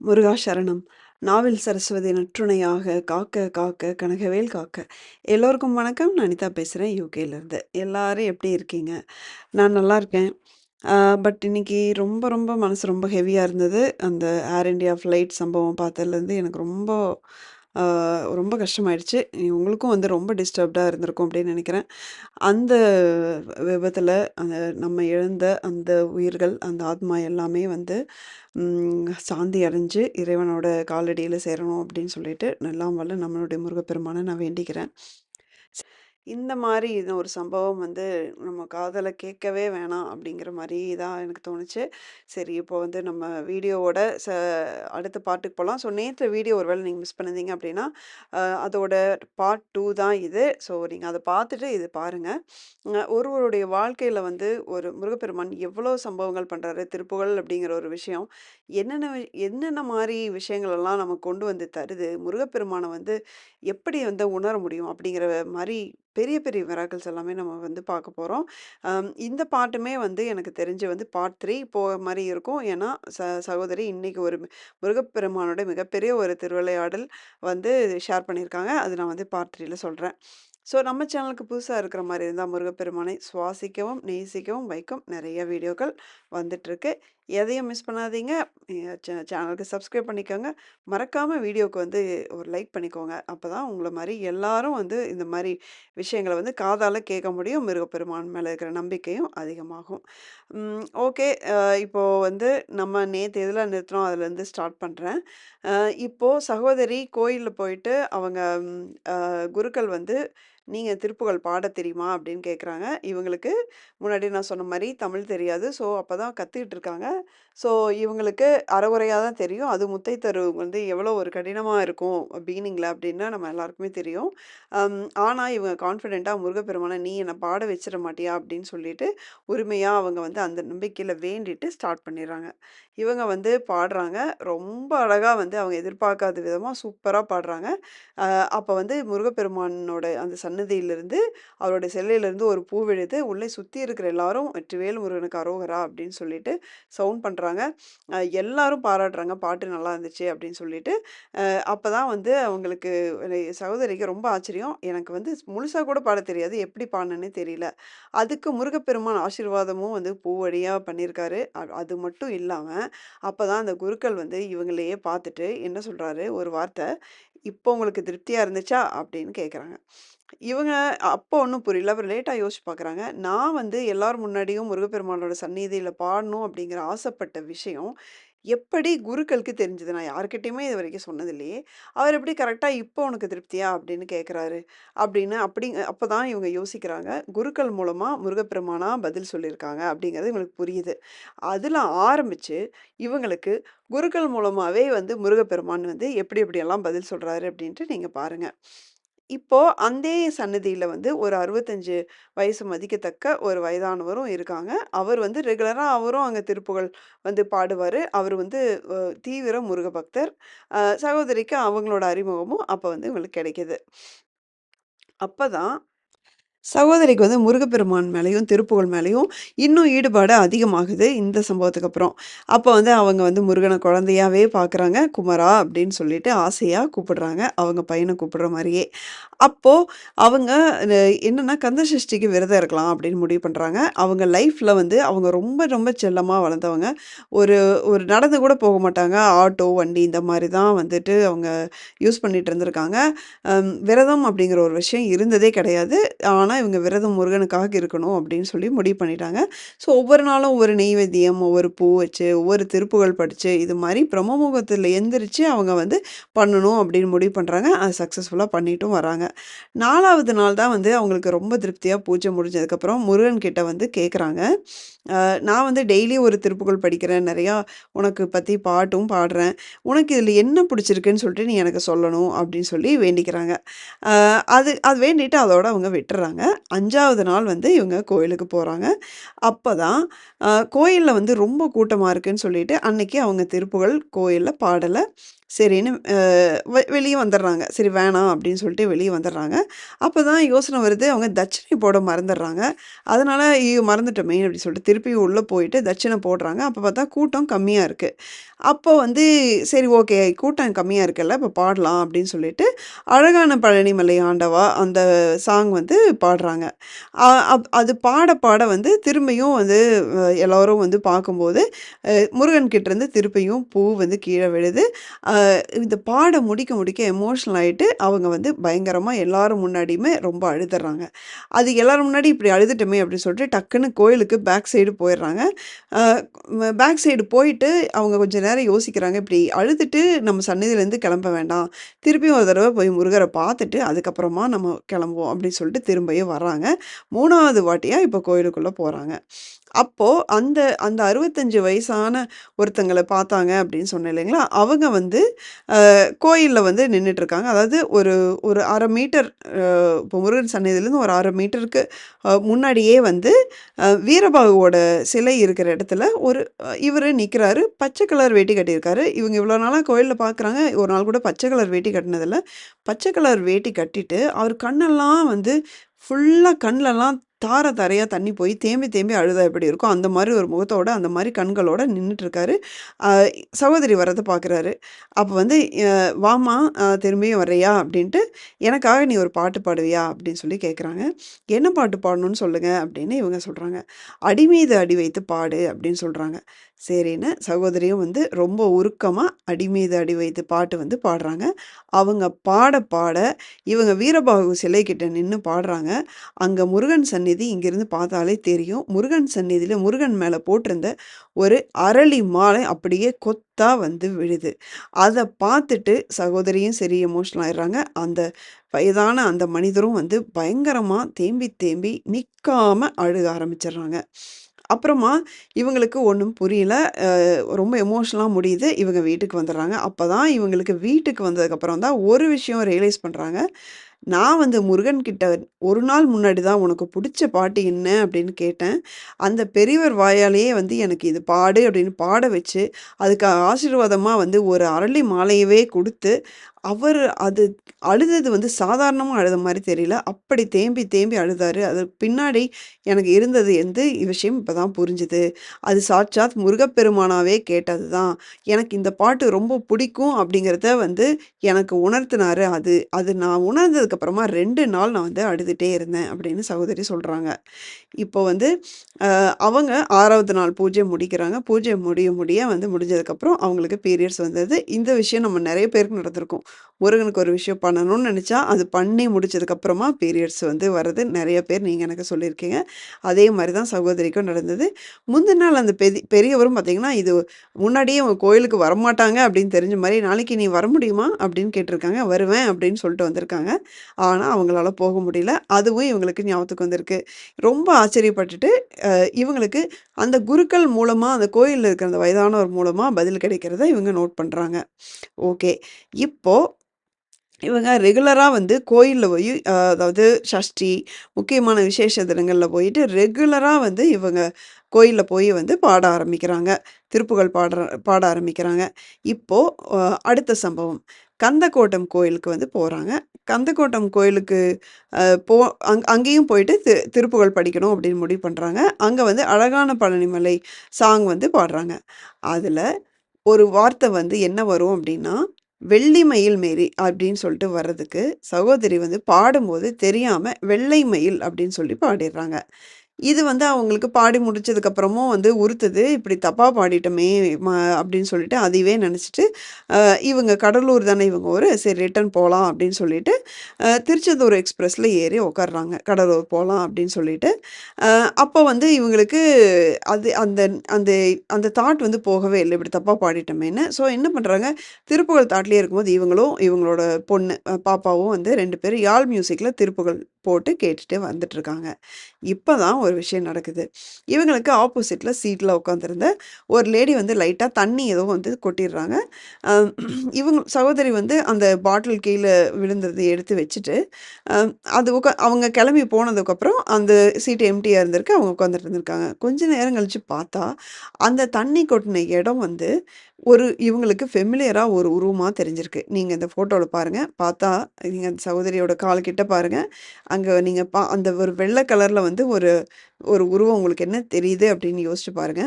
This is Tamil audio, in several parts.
முருகா சரணம். நாவில் சரஸ்வதி நற்றுணையாக காக்க காக்க கனகவேல் காக்க. எல்லோருக்கும் வணக்கம். நான் அனிதா பேசுகிறேன் யூகேலேருந்து. எல்லாரும் எப்படி இருக்கீங்க? நான் நல்லா இருக்கேன். பட் இன்னைக்கு ரொம்ப ரொம்ப மனசு ரொம்ப ஹெவியாக இருந்தது. அந்த ஏர் இண்டியா ஃப்ளைட் சம்பவம் பார்த்ததுலேருந்து எனக்கு ரொம்ப ரொம்ப கஷ்டமாயிடுச்சு உங்களுக்கும் வந்து ரொம்ப டிஸ்டர்ப்டாக இருந்திருக்கும் அப்படின்னு நினைக்கிறேன். அந்த விபத்தில் அந்த நம்ம இழந்த அந்த உயிர்கள் அந்த ஆத்மா எல்லாமே வந்து சாந்தி அடைஞ்சு இறைவனோட காலடியில் சேரணும் அப்படின்னு சொல்லிட்டு எல்லாம் வல்ல நம்மளுடைய முருகப்பெருமானை நான் வேண்டிக்கிறேன். இந்த மாதிரி இது ஒரு சம்பவம் வந்து நம்ம காதலை கேட்கவே வேணாம் அப்படிங்கிற மாதிரி தான் எனக்கு தோணுச்சு. சரி இப்போ வந்து நம்ம வீடியோவோட ச அடுத்த பார்ட்டுக்கு போகலாம் ஸோ நேற்று வீடியோ ஒரு வேளை நீங்கள் மிஸ் பண்ணிருந்தீங்க அப்படின்னா, அ அதோட பார்ட் டூ தான் இது. ஸோ நீங்கள் அதை பார்த்துட்டு இது பாருங்கள் ஒருவருடைய வாழ்க்கையில் வந்து ஒரு முருகப்பெருமான் எவ்வளோ சம்பவங்கள் பண்ணுறாரு திருப்புகழ் அப்படிங்கிற ஒரு விஷயம் என்னென்ன வி என்னென்ன மாதிரி விஷயங்கள் எல்லாம் கொண்டு வந்து தருது. முருகப்பெருமானை வந்து எப்படி வந்து உணர முடியும் அப்படிங்கிற மாதிரி பெரிய பெரிய மிராக்கிள்ஸ் எல்லாமே நம்ம வந்து பார்க்க போகிறோம் இந்த பாட்டுமே வந்து எனக்கு தெரிஞ்சு வந்து பார்ட் 3 போற மாதிரி இருக்கும். ஏன்னா, ச சகோதரி இன்றைக்கி ஒரு முருகப்பெருமானோட மிகப்பெரிய ஒரு திருவிளையாடல் வந்து ஷேர் பண்ணியிருக்காங்க. அது நான் வந்து பார்ட் 3ல சொல்கிறேன் ஸோ நம்ம சேனலுக்கு புதுசாக இருக்கிற மாதிரி இருந்தால் முருகப்பெருமானை சுவாசிக்கவும், நேசிக்கவும் வைக்கும் நிறைய வீடியோக்கள் வந்துட்டுருக்கு. எதையும் மிஸ் பண்ணாதீங்க. சே சேனலுக்கு சப்ஸ்கிரைப் பண்ணிக்கோங்க. மறக்காமல் வீடியோக்கு வந்து ஒரு லைக் பண்ணிக்கோங்க. அப்போ தான் உங்களை மாதிரி எல்லாரும் வந்து இந்த மாதிரி விஷயங்களை வந்து காதால் கேட்க முடியும். மிருகப்பெருமான் மேலே இருக்கிற நம்பிக்கையும் அதிகமாகும். ஓகே. இப்போது வந்து நம்ம நேற்று எதில் நிறுத்துனோம் அதுலேருந்து ஸ்டார்ட் பண்ணுறேன் இப்போது சகோதரி கோயிலில் போயிட்டு அவங்க குருக்கள் வந்து நீங்கள் திருப்புகள் பாடத் தெரியுமா?" அப்படின்னு கேட்குறாங்க. இவங்களுக்கு முன்னாடி நான் சொன்ன மாதிரி தமிழ் தெரியாது. ஸோ அப்போ தான் கற்றுக்கிட்டு இருக்காங்க. ஸோ இவங்களுக்கு அரைகுறையா தான் தெரியும். அது முத்தை தரு வந்து எவ்வளோ ஒரு கடினமாக இருக்கும் பீனிங்கில் அப்படின்னா நம்ம எல்லாருக்குமே தெரியும். ஆனால் இவங்க கான்ஃபிடெண்ட்டாக முருகப்பெருமானை "நீ என்னை பாட வச்சிட மாட்டியா?" அப்படின்னு சொல்லிட்டு உரிமையாக அவங்க வந்து அந்த நம்பிக்கையில் வேண்டிட்டு ஸ்டார்ட் பண்ணிடுறாங்க. இவங்க வந்து பாடுறாங்க. ரொம்ப அழகாக வந்து அவங்க எதிர்பார்க்காத விதமாக சூப்பராக பாடுறாங்க. அப்போ வந்து முருகப்பெருமானோட அந்த சன் சன்னதியிலிருந்து அவருடைய சிலையிலிருந்து ஒரு பூ விழுது. உள்ளே சுற்றி இருக்கிற எல்லாரும் "வெற்றிவேல் முருகனுக்கு அரோகரா" அப்படின்னு சொல்லிட்டு சவுண்ட் பண்ணுறாங்க எல்லாரும் பாராட்டுறாங்க. "பாட்டு நல்லா இருந்துச்சு" அப்படின்னு சொல்லிட்டு. அப்போ தான் வந்து அவங்களுக்கு சகோதரிக்கு ரொம்ப ஆச்சரியம். எனக்கு வந்து முழுசாக கூட பாடத் தெரியாது. எப்படி பாடணுன்னு தெரியல. அதுக்கு முருகப்பெருமான் ஆசீர்வாதமும் வந்து பூ பண்ணியிருக்காரு. அது மட்டும் இல்லாமல் அப்போ தான் அந்த குருக்கள் வந்து இவங்களையே பார்த்துட்டு என்ன சொல்கிறாரு ஒரு வார்த்தை, "இப்போ உங்களுக்கு திருப்தியாக இருந்துச்சா?" அப்படின்னு கேட்குறாங்க. இவங்க அப்போ ஒண்ணும் புரியல. அப்புறம் லேட்டா யோசிச்சு பார்க்குறாங்க. நான் வந்து எல்லார் முன்னாடியும் முருகப்பெருமானோட சந்நிதியில பாடணும் அப்படிங்கிற ஆசைப்பட்ட விஷயம், எப்படி குருக்களுக்கு தெரிஞ்சது? நான் யார்கிட்டயுமே இதுவரைக்கும் சொன்னது இல்லையே. அவர் எப்படி கரெக்ட்டா "இப்போ உனக்கு திருப்தியா?" அப்படின்னு கேட்குறாரு. அப்படின்னு அப்படி அப்பதான் இவங்க யோசிக்கிறாங்க. குருக்கள் மூலமா முருகப்பெருமானா பதில் சொல்லியிருக்காங்க அப்படிங்கிறது இவங்களுக்கு புரியுது. அதுல ஆரம்பிச்சு இவங்களுக்கு குருக்கள் மூலமாவே வந்து முருகப்பெருமான் வந்து எப்படி எப்படியெல்லாம் பதில் சொல்றாரு அப்படின்ட்டு நீங்க பாருங்க. இப்போ அந்தே சன்னதியில வந்து ஒரு 65 வயசு மதிக்கத்தக்க ஒரு வயதானவரும் இருக்காங்க. அவர் வந்து ரெகுலரா அவரும் அங்க திருப்புகழ் வந்து பாடுவாரு. அவரு வந்து அ தீவிர முருக பக்தர். அ சகோதரிக்கு அவங்களோட அறிமுகமும் அப்ப வந்து இவங்களுக்கு கிடைக்குது. அப்பதான் சகோதரிக்கு வந்து முருகப்பெருமான் மேலேயும் திருப்புகழ் மேலேயும் இன்னும் ஈடுபாடு அதிகமாகுது இந்த சம்பவத்துக்கு அப்புறம். அப்போ வந்து அவங்க வந்து முருகனை குழந்தையாவே பார்க்குறாங்க. குமரா அப்படின்னு சொல்லிட்டு ஆசையாக கூப்பிடுறாங்க. அவங்க பையனை கூப்பிடுற மாதிரியே அப்போது அவங்க என்னென்னா கந்தசஷ்டிக்கு கந்த சஷ்டிக்கு விரதம் இருக்கலாம் அப்படின்னு முடிவு பண்ணுறாங்க அவங்க லைஃப்பில் வந்து அவங்க ரொம்ப ரொம்ப செல்லமாக வளர்ந்தவங்க. ஒரு ஒரு நடந்து கூட போக மாட்டாங்க. ஆட்டோ, வண்டி இந்த மாதிரி தான் வந்துட்டு அவங்க யூஸ் பண்ணிட்டு இருந்திருக்காங்க. விரதம் அப்படிங்கிற ஒரு விஷயம் இருந்ததே கிடையாது. ஆனால் இவங்க விரதம் முருகனுக்காக இருக்கணும் அப்படின்னு சொல்லி முடிவு பண்ணிட்டாங்க. ஸோ ஒவ்வொரு நாளும் ஒவ்வொரு நெய்வேத்தியம், ஒவ்வொரு பூ வச்சு, ஒவ்வொரு திருப்புகள் படித்து இது மாதிரி பிரம்மமுகத்தில் எந்திரிச்சு அவங்க வந்து பண்ணணும் அப்படின்னு முடிவு பண்ணுறாங்க அது சக்ஸஸ்ஃபுல்லாக பண்ணிட்டும் வராங்க. நாலாவது நாள் தான் வந்து அவங்களுக்கு ரொம்ப திருப்தியாக பூஜை முடிஞ்சதுக்கப்புறம் முருகன் கிட்ட வந்து கேட்குறாங்க. நான் வந்து டெய்லி ஒரு திருப்புகழ் படிக்கிறேன். நிறையா உனக்கு பற்றி பாட்டும் பாடுறேன். உனக்கு இதில் என்ன பிடிச்சிருக்குன்னு சொல்லிட்டு நீ எனக்கு சொல்லணும் அப்படின்னு சொல்லி வேண்டிக்கிறாங்க. அது அது வேண்டிட்டு அதோட அவங்க விட்டுறாங்க அஞ்சாவது நாள் வந்து இவங்க கோயிலுக்கு போகிறாங்க அப்போ தான் கோயிலில் வந்து ரொம்ப கூட்டமாக இருக்குன்னு சொல்லிட்டு, அன்னைக்கு அவங்க திருப்புகழ் கோயிலில் பாடலை சரின்னு வெளியே வந்துடுறாங்க சரி வேணாம் அப்படின்னு சொல்லிட்டு வெளியே வந்துடுறாங்க அப்போ தான் யோசனை வருது, அவங்க தட்சணை போட மறந்துடுறாங்க அதனால் ஐயோ! மறந்துட்டோமே அப்படின்னு சொல்லிட்டு திருப்பி உள்ளே போயிட்டு தட்சணை போடுறாங்க. அப்போ பார்த்தா கூட்டம் கம்மியாக இருக்குது அப்போ வந்து சரி ஓகே கூட்டம் கம்மியாக இருக்குல்ல, இப்போ பாடலாம் அப்படின்னு சொல்லிட்டு, "அழகான பழனிமலை ஆண்டவா" அந்த சாங் வந்து பாடுறாங்க. அப் அது பாட பாட வந்து திரும்பியும் வந்து எல்லோரும் வந்து பார்க்கும்போது, முருகன்கிட்டேருந்து முருகன் கிட்டேருந்து திருப்பியும் பூ வந்து கீழே விழுது. இந்த பாட முடிக்க முடிக்க எமோஷனல் ஆகிட்டு அவங்க வந்து பயங்கரமாக எல்லாரும் முன்னாடியுமே ரொம்ப அழுதுறாங்க அது எல்லோரும் முன்னாடி இப்படி அழுதுட்டோமே அப்படின்னு சொல்லிட்டு டக்குன்னு கோயிலுக்கு பேக் சைடு போயிடுறாங்க. பேக் சைடு போயிட்டு அவங்க கொஞ்சம் நேரம் யோசிக்கிறாங்க. இப்படி அழுதுட்டு நம்ம சன்னதியிலேருந்து கிளம்ப வேண்டாம். திருப்பியும் ஒரு தடவை போய் முருகரை பார்த்துட்டு, அதுக்கப்புறமா நம்ம கிளம்புவோம் அப்படின்னு சொல்லிட்டு திரும்பியும் வர்றாங்க. மூணாவது வாட்டியாக இப்போ கோயிலுக்குள்ளே போகிறாங்க அப்போது அந்த அந்த 65 வயசான ஒருத்தங்களை பார்த்தாங்க அப்படின்னு சொன்னேன் இல்லைங்களா? அவங்க வந்து கோயிலில் வந்து நின்றுட்டுருக்காங்க அதாவது ஒரு ஒரு அரை மீட்டர் இப்போ முருகன் சந்நிதியிலேருந்து ஒரு அரை மீட்டருக்கு முன்னாடியே வந்து வீரபாகுவோட சிலை இருக்கிற இடத்துல ஒரு இவரு நிற்கிறாரு பச்சை கலர் வேட்டி கட்டியிருக்காரு. இவங்க இவ்வளோ நாளாக கோயிலில் பார்க்குறாங்க. ஒரு நாள் கூட பச்சை கலர் வேட்டி கட்டினதில்ல. பச்சை கலர் வேட்டி கட்டிட்டு, அவர் கண்ணெல்லாம் வந்து ஃபுல்லாக கண்ணிலலாம் தார தரையாக தண்ணி போய் தேம்பி தேம்பி அழுதா எப்படி இருக்கும், அந்த மாதிரி ஒரு முகத்தோட, அந்த மாதிரி கண்களோட நின்றுட்டுருக்காரு சகோதரி வரதை பார்க்குறாரு. அப்போ வந்து வாமா திரும்பியும் வர்றியா?" அப்படின்ட்டு, "எனக்காக நீ ஒரு பாட்டு பாடுவியா?" அப்படின்னு சொல்லி கேட்குறாங்க. "என்ன பாட்டு பாடணும்னு சொல்லுங்க" அப்படின்னு இவங்க சொல்கிறாங்க "அடி மீது அடி வைத்து பாடு" அப்படின்னு சொல்கிறாங்க சரின்னு சகோதரியும் வந்து ரொம்ப உருக்கமாக அடி மீது அடி வைத்து பாட்டு வந்து பாடுறாங்க. அவங்க பாட பாட இவங்க வீரபாகு சிலை கிட்ட பாடுறாங்க. அங்கே முருகன் சந்நிதி இங்கிருந்து பார்த்தாலே தெரியும். முருகன் சந்நிதியில் முருகன் மேலே போட்டிருந்த ஒரு அரளி மாலை அப்படியே கொத்தா வந்து விழுது. அதை பார்த்துட்டு சகோதரியும் சரி எமோஷனல் ஆயிடுறாங்க. அந்த வயதான அந்த மனிதரும் வந்து பயங்கரமாக தேம்பி தேம்பி நிற்காமல் அழுக ஆரம்பிச்சிடுறாங்க அப்புறமா இவங்களுக்கு ஒன்றும் புரியல. ரொம்ப எமோஷனலாக முடியுது. இவங்க வீட்டுக்கு வந்துடுறாங்க. அப்போ தான் இவங்களுக்கு வீட்டுக்கு வந்ததுக்கப்புறம் தான் ஒரு விஷயம் ரியலைஸ் பண்ணுறாங்க "நான் வந்து முருகன் கிட்ட ஒரு நாள் முன்னாடி தான் உனக்கு பிடிச்ச பாட்டு என்ன அப்படின்னு கேட்டேன். அந்த பெரியவர் வாயாலேயே வந்து எனக்கு இது பாடு அப்படின்னு பாட வச்சு, அதுக்கு ஆசீர்வாதமாக வந்து ஒரு அரளி மாலையவே கொடுத்து அவர் அது அழுதது வந்து சாதாரணமாக அழுத மாதிரி தெரியல. அப்படி தேம்பி தேம்பி அழுதாரு. அது பின்னாடி எனக்கு இருந்தது வந்து விஷயம் இப்போ தான் புரிஞ்சுது. அது சாட்சாத் முருகப்பெருமானாவே கேட்டது தான். எனக்கு இந்த பாட்டு ரொம்ப பிடிக்கும் அப்படிங்கிறத வந்து எனக்கு உணர்த்தினாரு. அது அது நான் உணர்ந்ததுக்கப்புறமா ரெண்டு நாள் நான் வந்து அழுதுகிட்டே இருந்தேன்" அப்படின்னு சகோதரி சொல்கிறாங்க இப்போ வந்து அவங்க ஆறாவது நாள் பூஜை முடிக்கிறாங்க. பூஜை முடிய முடிய வந்து முடிஞ்சதுக்கப்புறம் அவங்களுக்கு பீரியட்ஸ் வந்தது. இந்த விஷயம் நம்ம நிறைய பேருக்கு நடந்திருக்கும். முருகனுக்கு ஒரு விஷயம் பண்ணணும்னு நினச்சா அது பண்ணி முடிச்சதுக்கப்புறமா பீரியட்ஸ் வந்து வர்றது நிறைய பேர் நீங்கள் எனக்கு சொல்லியிருக்கீங்க. அதே மாதிரி தான் சகோதரிக்கும் நடந்தது. முந்தின நாள் அந்த பெதி பெரியவரும் பார்த்தீங்கன்னா, இது முன்னாடியே அவங்க கோயிலுக்கு வரமாட்டாங்க அப்படின்னு தெரிஞ்ச மாதிரி "நாளைக்கு நீ வர முடியுமா?" அப்படின்னு கேட்டிருக்காங்க. "வருவேன்" அப்படின்னு சொல்லிட்டு வந்திருக்காங்க. ஆனால் அவங்களால போக முடியல. அதுவும் இவங்களுக்கு ஞாபகத்துக்கு வந்திருக்கு. ரொம்ப ஆச்சரியப்பட்டுட்டு, இவங்களுக்கு அந்த குருக்கள் மூலமாக அந்த கோயிலில் இருக்கிற அந்த வயதானவர் மூலமாக பதில் கிடைக்கிறத இவங்க நோட் பண்ணுறாங்க ஓகே. இப்போது இவங்க ரெகுலராக வந்து கோயிலில் போய் அதாவது சஷ்டி, முக்கியமான விசேஷ தினங்களில் போயிட்டு ரெகுலராக வந்து இவங்க கோயிலில் போய் வந்து பாட ஆரம்பிக்கிறாங்க. திருப்புகள் பாடுற பாட ஆரம்பிக்கிறாங்க. இப்போது அடுத்த சம்பவம். கந்தக்கோட்டம் கோயிலுக்கு வந்து போகிறாங்க கந்தக்கோட்டம் கோயிலுக்கு போ அங் அங்கேயும் போயிட்டு தி திருப்புகள் படிக்கணும் அப்படின்னு முடிவு பண்ணுறாங்க அங்கே வந்து அழகான பழனிமலை சாங் வந்து பாடுறாங்க. அதில் ஒரு வார்த்தை வந்து என்ன வரும் அப்படின்னா, "வெள்ளி மயில் மேரி" அப்படின்னு சொல்லிட்டு வர்றதுக்கு, சகோதரி வந்து பாடும்போது தெரியாமல் "வெள்ளை மயில்" அப்படின்னு சொல்லி பாடிடுறாங்க. இது வந்து அவங்களுக்கு பாடி முடிச்சதுக்கப்புறமும் வந்து உறுத்துது. இப்படி தப்பாக பாடிட்டோமே ம அப்படின்னு சொல்லிட்டு அதையவே நினச்சிட்டு இவங்க கடலூர் தானே இவங்க ஒரு சரி ரிட்டர்ன் போகலாம் அப்படின்னு சொல்லிட்டு, திருச்செந்தூர் எக்ஸ்பிரஸில் ஏறி உட்கார்றாங்க. கடலூர் போகலாம் அப்படின்னு சொல்லிட்டு. அப்போ வந்து இவங்களுக்கு அது அந்த அந்த அந்த தாட் வந்து போகவே இல்லை இப்படி தப்பாக பாடிட்டோமேன்னு. ஸோ என்ன பண்ணுறாங்க திருப்புகழ் தாட்லேயே இருக்கும்போது இவங்களும், இவங்களோட பொண்ணு பாப்பாவும் வந்து ரெண்டு பேரும் யாழ் மியூசிக்கில் திருப்புகழ் போட்டு கேட்டுட்டு வந்துட்டுருக்காங்க. இப்போ தான் ஒரு விஷயம் நடக்குது. இவங்களுக்கு ஆப்போசிட்டில் சீட்டில் உட்காந்துருந்த ஒரு லேடி வந்து லைட்டாக தண்ணி ஏதோ வந்து கொட்டிடுறாங்க. இவங்க சகோதரி வந்து அந்த பாட்டில் கீழே விழுந்தத எடுத்து வச்சுட்டு, அது உட்கா அவங்க கிளம்பி போனதுக்கப்புறம் அந்த சீட்டு எம்டியாக இருந்திருக்கு. அவங்க உட்காந்துட்டு இருந்திருக்காங்க. கொஞ்ச நேரம் கழித்து பார்த்தா, அந்த தண்ணி கொட்டின இடம் வந்து ஒரு இவங்களுக்கு ஃபெமிலியராக ஒரு உருவமாக தெரிஞ்சிருக்கு. நீங்கள் இந்த ஃபோட்டோவில் பாருங்கள் பார்த்தா நீங்கள் அந்த சகோதரியோட கால் கிட்ட பாருங்க. அங்கே நீங்கள் பா அந்த ஒரு வெள்ளை கலரில் வந்து ஒரு ஒரு உருவம் உங்களுக்கு என்ன தெரியுது அப்படின்னு யோசிச்சு பாருங்க.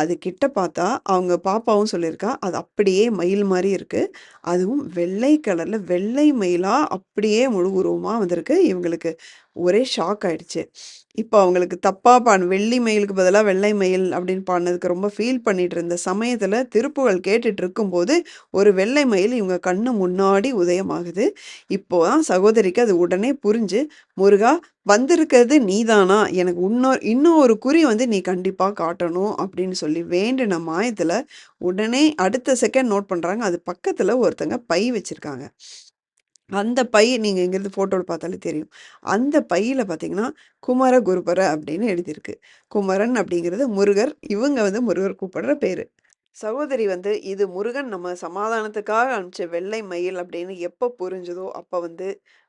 அது கிட்ட பார்த்தா அவங்க பாப்பாவும் சொல்லியிருக்கா, அது அப்படியே மயில் மாதிரி இருக்குது அதுவும் வெள்ளை கலரில் வெள்ளை மயிலாக அப்படியே முழு உருவமாக வந்திருக்கு. இவங்களுக்கு ஒரே ஷாக் ஆயிடுச்சு. இப்போ அவங்களுக்கு தப்பாக பான் வெள்ளி மயிலுக்கு பதிலாக வெள்ளை மயில் அப்படின்னு பாடினதுக்கு ரொம்ப ஃபீல் பண்ணிட்டு இருந்த சமயத்தில் திருப்புகள் கேட்டுட்டு இருக்கும்போது, ஒரு வெள்ளை மயில் இவங்க கண்ணு முன்னாடி உதயமாகுது. இப்போ தான் சகோதரிக்கு அது உடனே புரிஞ்சு, "முருகா வந்திருக்கிறது நீதானா? எனக்கு இன்னொரு இன்னும் ஒரு குறி வந்து நீ கண்டிப்பாக காட்டணும்." அப்படின்னு சொல்லி வேண்டின மாயத்தில் உடனே அடுத்த செகண்ட் நோட் பண்ணுறாங்க அது பக்கத்தில் ஒருத்தங்க பை வச்சுருக்காங்க அந்த பை நீங்கள் இங்கேருந்து ஃபோட்டோவில் பார்த்தாலே தெரியும். அந்த பையில் பார்த்தீங்கன்னா, குமர குருபர அப்படின்னு எழுதியிருக்கு. குமரன் அப்படிங்கிறது முருகர். இவங்க வந்து முருகர் கூப்பிடுற பேர் சகோதரி வந்து இது முருகன் நம்ம சமாதானத்துக்காக அனுப்பிச்ச வெள்ளை மயில் அப்படின்னு எப்போ புரிஞ்சதோ, அப்போ வந்து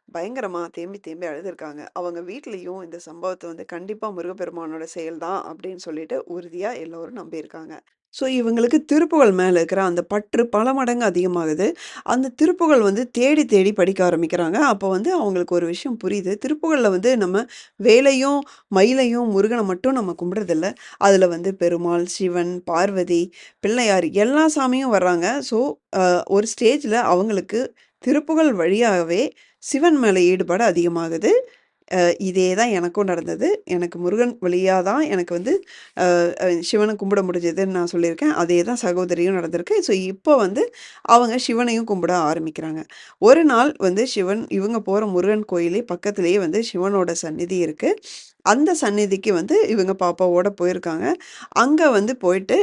பயங்கரமாக தேம்பி தேம்பி அழுதுருக்காங்க. அவங்க வீட்லேயும் இந்த சம்பவத்தை வந்து கண்டிப்பாக முருகப்பெருமானோட செயல் தான் அப்படின்னு சொல்லிட்டு உறுதியாக எல்லோரும் நம்பியிருக்காங்க. ஸோ இவங்களுக்கு திருப்புகழ் மேலே இருக்கிற அந்த பற்று பல மடங்கு அதிகமாகுது. அந்த திருப்புகழ் வந்து தேடி தேடி படிக்க ஆரம்பிக்கிறாங்க. அப்போ வந்து அவங்களுக்கு ஒரு விஷயம் புரியுது. திருப்புகளில் வந்து நம்ம வேலையும், மயிலையும், முருகனை மட்டும் நம்ம கும்பிட்றதில்ல அதில் வந்து பெருமாள், சிவன், பார்வதி, பிள்ளையார் எல்லா சாமியும் வர்றாங்க. ஸோ ஒரு ஸ்டேஜில் அவங்களுக்கு திருப்புகழ் வழியாகவே சிவன் மேலே ஈடுபாடு அதிகமாகுது. இதே தான் எனக்கும் நடந்தது. எனக்கு முருகன் வழியாக தான் எனக்கு வந்து சிவனை கும்பிட முடிஞ்சதுன்னு நான் சொல்லியிருக்கேன். அதே தான் சகோதரியும் நடந்திருக்கு. ஸோ இப்போ வந்து அவங்க சிவனையும் கும்பிட ஆரம்பிக்கிறாங்க. ஒரு நாள் வந்து சிவன் இவங்க போகிற முருகன் கோயிலே பக்கத்திலேயே வந்து சிவனோட சந்நிதி இருக்குது அந்த சந்நிதிக்கு வந்து இவங்க பாப்பாவோட போயிருக்காங்க. அங்கே வந்து போயிட்டு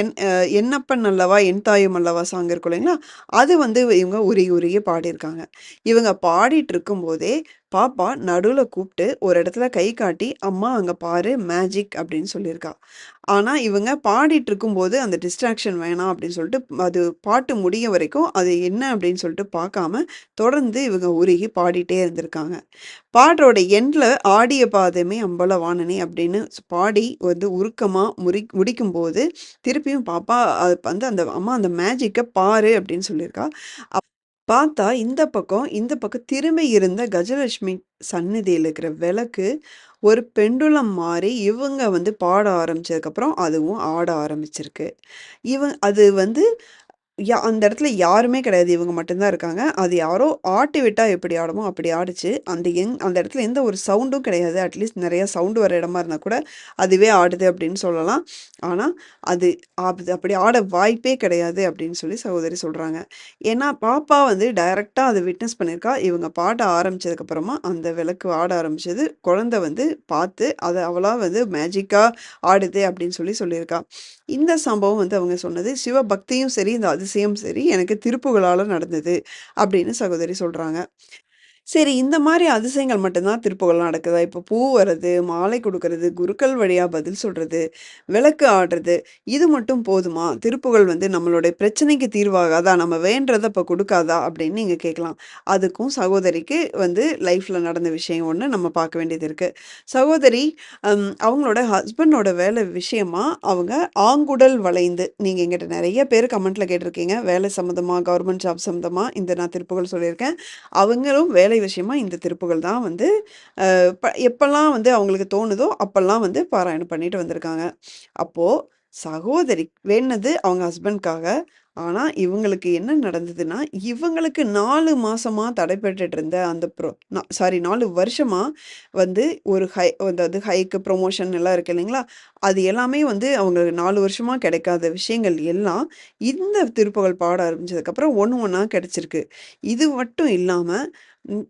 என் "என்னப்பன் அல்லவா என் தாயும் அல்லவா" சாங் இருக்கும் இல்லைங்களா? அது வந்து இவங்க உருகி உரிய பாடியிருக்காங்க. இவங்க பாடிட்டு இருக்கும்போதே, பாப்பா நடுவில் கூப்பிட்டு ஒரு இடத்துல கை காட்டி, "அம்மா அங்கே பாரு மேஜிக்" அப்படின்னு சொல்லியிருக்கா. ஆனால் இவங்க பாடிட்டு இருக்கும்போது அந்த டிஸ்ட்ராக்ஷன் வேணாம் அப்படின்னு சொல்லிட்டு, அது பாட்டு முடியும் வரைக்கும் அது என்ன அப்படின்னு சொல்லிட்டு பார்க்காம, தொடர்ந்து இவங்க உருகி பாடிட்டே இருந்திருக்காங்க. பாட்டோட எண்டில் "ஆடிய பாதமே அம்பலவாணனே" அப்படின்னு பாடி வந்து உருக்கமாக முறி முடிக்கும் முடிக்கும்போது, திருப்பியும் பாப்பா அது வந்து அந்த "அம்மா அந்த மேஜிக்கை பாரு" அப்படின்னு சொல்லியிருக்கா. பார்த்தா இந்த பக்கம் இந்த பக்கம் திரும்பி இருந்த கஜலட்சுமி சந்நிதியில் இருக்கிற விளக்கு, ஒரு பெண்டுலம் மாறி இவங்க வந்து பாட ஆரம்பிச்சதுக்கப்புறம், அதுவும் ஆட ஆரம்பிச்சிருக்கு. இவ அது வந்து யா அந்த இடத்துல யாருமே கிடையாது. இவங்க மட்டும்தான் இருக்காங்க. அது யாரோ ஆட்டி விட்டால் எப்படி ஆடுமோ அப்படி ஆடிச்சு அந்த எங் அந்த இடத்துல எந்த ஒரு சவுண்டும் கிடையாது. அட்லீஸ்ட் நிறையா சவுண்டு வர இடமா இருந்தால் கூட, அதுவே ஆடுது அப்படின்னு சொல்லலாம். ஆனால் அது அப்படி ஆட வாய்ப்பே கிடையாது அப்படின்னு சொல்லி சகோதரி சொல்கிறாங்க ஏன்னா, பாப்பா வந்து டைரெக்டாக அதை விட்னஸ் பண்ணியிருக்கா. இவங்க பாட ஆரம்பிச்சதுக்கப்புறமா அந்த விளக்கு ஆட ஆரம்பிச்சது. குழந்தை வந்து பார்த்து, அதை அவளாக வந்து மேஜிக்காக ஆடுது அப்படின்னு சொல்லி சொல்லியிருக்கா. இந்த சம்பவம் வந்து அவங்க சொன்னது, சிவபக்தியும் சரி, இந்த அதிசயம் சரி, எனக்கு திருப்புகளால் நடந்தது அப்படின்னு சகோதரி சொல்கிறாங்க சரி இந்த மாதிரி அதிசயங்கள் மட்டும்தான் தான் நடக்குதா? இப்போ பூ வர்றது, மாலை கொடுக்கறது குருக்கள் வழியாக பதில் சொல்கிறது விளக்கு ஆடுறது, இது மட்டும் போதுமா? திருப்புகழ் வந்து நம்மளுடைய பிரச்சனைக்கு தீர்வாகாதா? நம்ம வேண்டுறத இப்போ கொடுக்காதா அப்படின்னு நீங்கள் கேட்கலாம். அதுக்கும் சகோதரிக்கு வந்து லைஃப்பில் நடந்த விஷயம் ஒன்று நம்ம பார்க்க வேண்டியது இருக்குது சகோதரி அவங்களோட ஹஸ்பண்டோட வேலை விஷயமா அவங்க ஆங்குடல் வளைந்து நீங்கள் எங்கிட்ட நிறைய பேர் கமெண்ட்டில் கேட்டிருக்கீங்க. வேலை சம்மந்தமாக கவர்மெண்ட் ஜாப் சம்மந்தமாக இந்த நான் திருப்புகள் சொல்லியிருக்கேன். அவங்களும் வேலை விஷயமா இந்த திருப்புகள் தான் வந்து எப்பெல்லாம் வந்து அவங்களுக்கு தோணுதோ, அப்பெல்லாம் வந்து பாராயணம் பண்ணிட்டு வந்திருக்காங்க. அப்போ சகோதரி வேணது அவங்க ஹஸ்பண்ட்காக. ஆனால் இவங்களுக்கு என்ன நடந்ததுன்னா, இவங்களுக்கு நாலு மாதமாக தடைபெற்றுட்டு இருந்த அந்த ப்ரோ நா சாரி நாலு வருஷமாக வந்து ஒரு ஹை அதாவது ஹைக்கு, ப்ரொமோஷன் எல்லாம் இருக்கு இல்லைங்களா? அது எல்லாமே வந்து அவங்களுக்கு நாலு வருஷமாக கிடைக்காத விஷயங்கள் எல்லாம், இந்த திருப்புகள் பாட ஆரம்பித்ததுக்கப்புறம் ஒன்று ஒன்றா கிடச்சிருக்கு இது மட்டும் இல்லாமல்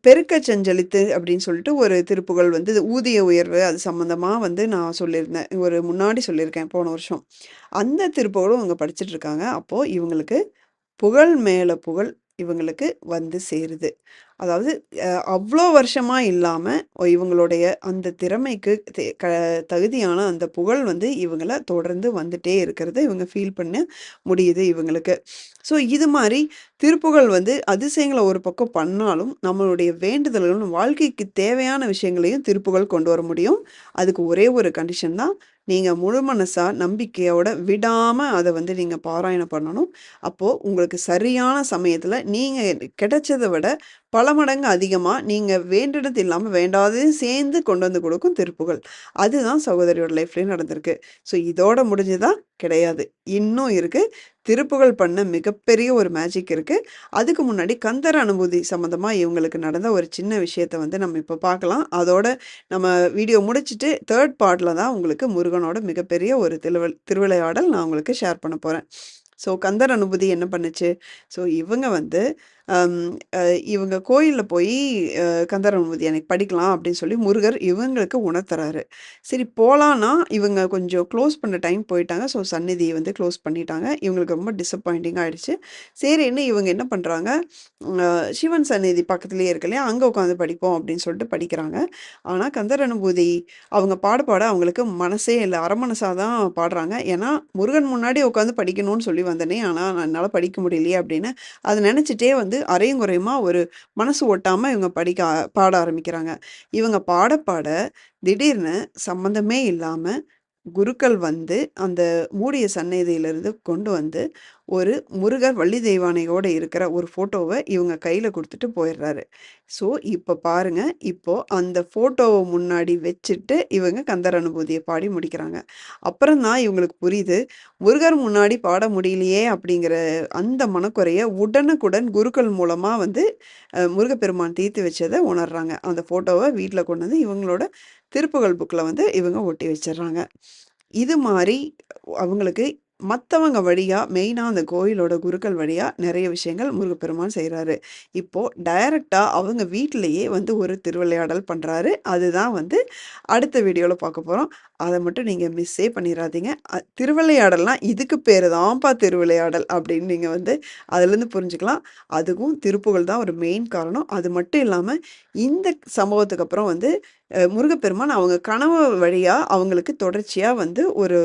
பெருக்க செஞ்சலித்து" அப்படின்னு சொல்லிட்டு ஒரு திருப்புகழ் வந்து ஊதிய உயர்வு அது சம்மந்தமாக வந்து நான் சொல்லியிருந்தேன். ஒரு முன்னாடி சொல்லியிருக்கேன் போன வருஷம். அந்த திருப்புகழும் அவங்க படிச்சுட்டு இருக்காங்க. அப்போது இவங்களுக்கு புகழ் மேலே புகழ் இவங்களுக்கு வந்து சேருது. அதாவது அவ்வளோ வருஷமாக வருஷமா இவங்களுடைய அந்த திறமைக்கு க தகுதியான அந்த புகழ் வந்து இவங்கள தொடர்ந்து வந்துட்டே இருக்கிறத இவங்க ஃபீல் பண்ண முடியுது இவங்களுக்கு. ஸோ இது மாதிரி திருப்புகழ் வந்து அதிசயங்களை ஒரு பக்கம் பண்ணாலும், நம்மளுடைய வேண்டுதல்களும் வாழ்க்கைக்கு தேவையான விஷயங்களையும் திருப்புகழ் கொண்டு வர முடியும். அதுக்கு ஒரே ஒரு கண்டிஷன் தான். நீங்கள் முழு மனசாக நம்பிக்கையோட விடாமல் அதை வந்து நீங்கள் பாராயணம் பண்ணணும். அப்போது உங்களுக்கு சரியான சமயத்தில் நீங்கள் கிடைச்சதை விட பல மடங்கு அதிகமாக நீங்கள் வேண்டுனது இல்லாமல் வேண்டாததையும் சேர்ந்து கொண்டு வந்து கொடுக்கும் திருப்புகள் அதுதான் சகோதரியோட லைஃப்லேயும் நடந்திருக்கு. ஸோ இதோட முடிஞ்சதா? கிடையாது. இன்னும் இருக்குது திருப்புகள் பண்ண மிகப்பெரிய ஒரு மேஜிக் இருக்குது அதுக்கு முன்னாடி கந்தர் அனுபூதி சம்மந்தமாக இவங்களுக்கு நடந்த ஒரு சின்ன விஷயத்தை வந்து நம்ம இப்போ பார்க்கலாம். அதோட நம்ம வீடியோ முடிச்சுட்டு தேர்ட் பார்ட்டில் தான் உங்களுக்கு முருகனோட மிகப்பெரிய ஒரு திருவி திருவிளையாடல் நான் உங்களுக்கு ஷேர் பண்ண போகிறேன் ஸோ கந்தர் அனுபூதி என்ன பண்ணுச்சு? ஸோ இவங்க வந்து இவங்க கோயிலில் போய் அ எனக்கு அன்னைக்கு படிக்கலாம் அப்படின்னு சொல்லி முருகர் இவங்களுக்கு உணர்த்துறாரு. சரி போகலான்னா இவங்க கொஞ்சம் க்ளோஸ் பண்ண டைம் போயிட்டாங்க. ஸோ சந்நிதியை வந்து க்ளோஸ் பண்ணிட்டாங்க. இவங்களுக்கு ரொம்ப டிசப்பாயிண்டிங் ஆகிடுச்சு சரின்னு இவங்க என்ன பண்ணுறாங்க சிவன் சந்நிதி பக்கத்துலேயே இருக்கு இல்லையா? உட்காந்து படிப்போம் அப்படின்னு சொல்லிட்டு படிக்கிறாங்க. ஆனால் கந்தர் அனுபூதி அவங்க பாட பாட அவங்களுக்கு மனசே இல்லை அரமனசா தான் பாடுறாங்க. ஏன்னா முருகன் முன்னாடி உட்காந்து படிக்கணும்னு சொல்லி வந்தேனே, ஆனால் என்னால் படிக்க முடியலையே அப்படின்னு அதை நினச்சிட்டே வந்து அரையும் குறையுமா ஒரு மனசு ஒட்டாமல் இவங்க படிக்க பாட ஆரம்பிக்கிறாங்க. இவங்க பாட பாட திடீர்னு சம்மந்தமே இல்லாமல் குருக்கள் வந்து அந்த மூடிய சந்நிதியிலிருந்து கொண்டு வந்து ஒரு முருகர், வள்ளி தெய்வானையோட இருக்கிற ஒரு ஃபோட்டோவை இவங்க கையில் கொடுத்துட்டு போயிடுறாரு. ஸோ இப்போ பாருங்க, இப்போ அந்த ஃபோட்டோவை முன்னாடி வச்சுட்டு இவங்க கந்தர் அனுபூதியை பாடி முடிக்கிறாங்க. அப்புறம் தான் இவங்களுக்கு புரியுது, முருகர் முன்னாடி பாட முடியலையே அப்படிங்கிற அந்த மனக்குறைய உடனுக்குடன் குருக்கள் மூலமாக வந்து முருகப்பெருமான் தீர்த்து வச்சதை உணர்றாங்க. அந்த ஃபோட்டோவை வீட்டில் கொண்டு வந்து இவங்களோட திருப்புகழ் புக்கில் வந்து இவங்க ஒட்டி வச்சிடுறாங்க இது மாதிரி அவங்களுக்கு மற்றவங்க வழியாக மெயினாக அந்த கோயிலோட குருக்கள் வழியாக நிறைய விஷயங்கள் முருகப்பெருமான் செய்கிறாரு இப்போது டைரக்ட்டா அவங்க வீட்டிலையே வந்து ஒரு திருவிளையாடல் பண்ணுறாரு அதுதான் வந்து அடுத்த வீடியோவில் பார்க்க போகிறோம் அதை மட்டும் நீங்கள் மிஸ்ஸே பண்ணிடாதீங்க திருவிளையாடல்னால் இதுக்கு பேர் தான்ப்பா திருவிளையாடல் அப்படின்னு நீங்கள் வந்து அதுலேருந்து புரிஞ்சுக்கலாம். அதுவும் திருப்புகழ் தான் ஒரு மெயின் காரணம். அது மட்டும் இல்லாமல் இந்த சம்பவத்துக்கு அப்புறம் வந்து முருகப்பெருமான் அவங்க கனவு வழியாக அவங்களுக்கு தொடர்ச்சியாக வந்து ஒரு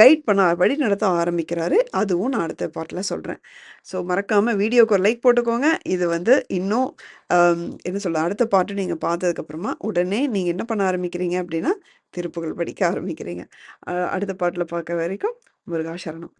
கைட் பண்ண வழி நடத்த ஆரம்பிக்கிறாரு. அதுவும் நான் அடுத்த பாட்டில் சொல்கிறேன் ஸோ மறக்காமல் வீடியோக்கு ஒரு லைக் போட்டுக்கோங்க. இது வந்து இன்னும் என்ன சொல்ல அடுத்த பாட்டு நீங்கள் பார்த்ததுக்கப்புறமா உடனே நீங்கள் என்ன பண்ண ஆரம்பிக்கிறீங்க அப்படின்னா, திருப்புகழ் படிக்க ஆரம்பிக்கிறீங்க. அடுத்த பாட்டில் பார்க்க வரைக்கும் முருகா சரணம்.